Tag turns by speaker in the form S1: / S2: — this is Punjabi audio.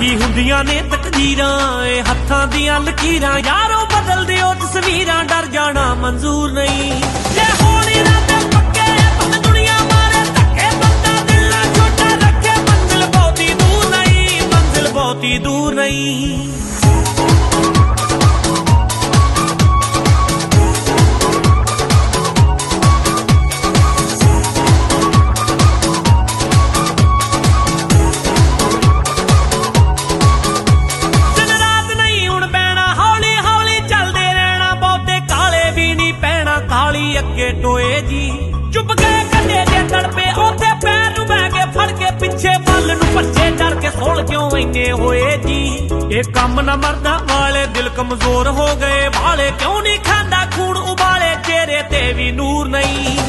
S1: ਕੀ ਹੁੰਦੀਆਂ ਨੇ ਤਕਦੀਰਾਂ? ਏ ਹੱਥਾਂ ਦੀਆਂ ਲਕੀਰਾਂ। ਯਾਰੋ, ਬਦਲ ਦਿਓ ਤਸਵੀਰਾਂ, ਡਰ ਜਾਣਾ ਮਨਜ਼ੂਰ ਨਹੀਂ। ਜੇ ਹੋਣੀ ਰਾਤੇ ਪੱਕੇ ਭਾਵੇਂ ਦੁਨੀਆ ਮਾਰੇ ਧੱਕੇ ਬੰਦਾ। ਦਿਲ ਨਾ ਛੋਟਾ ਰੱਖੇ, ਮੰਜ਼ਿਲ ਬਹੁਤੀ ਦੂਰ ਨਹੀਂ, ਮੰਜ਼ਿਲ ਬਹੁਤੀ ਦੂਰ ਨਹੀਂ। ਅੱਗੇ ਟੋਏ ਜੀ। ਚੁੱਪ ਕੇ ਕੰਡੇ ਦੇ ਤੜਪੇ ਉੱਥੇ ਪੈਰ ਨੂੰ ਬਹਿ ਕੇ ਫੜ ਕੇ ਪਿੱਛੇ ਵੱਲ ਨੂੰ ਭੱਜੇ ਡਰ ਕੇ ਸੋਲ ਕਿਉਂ ਇੰਨੇ ਹੋਏ ਜੀ? ਇਹ ਕੰਮ ਨਾ ਮਰਦਾ ਵਾਲੇ ਦਿਲ ਕਮਜ਼ੋਰ ਹੋ ਗਏ। ਵਾਲੇ ਕਿਉਂ ਨਹੀਂ ਖਾਂਦਾ ਖੂਨ ਉਬਾਲੇ? ਚਿਹਰੇ ਤੇ ਵੀ ਨੂਰ ਨਹੀਂ।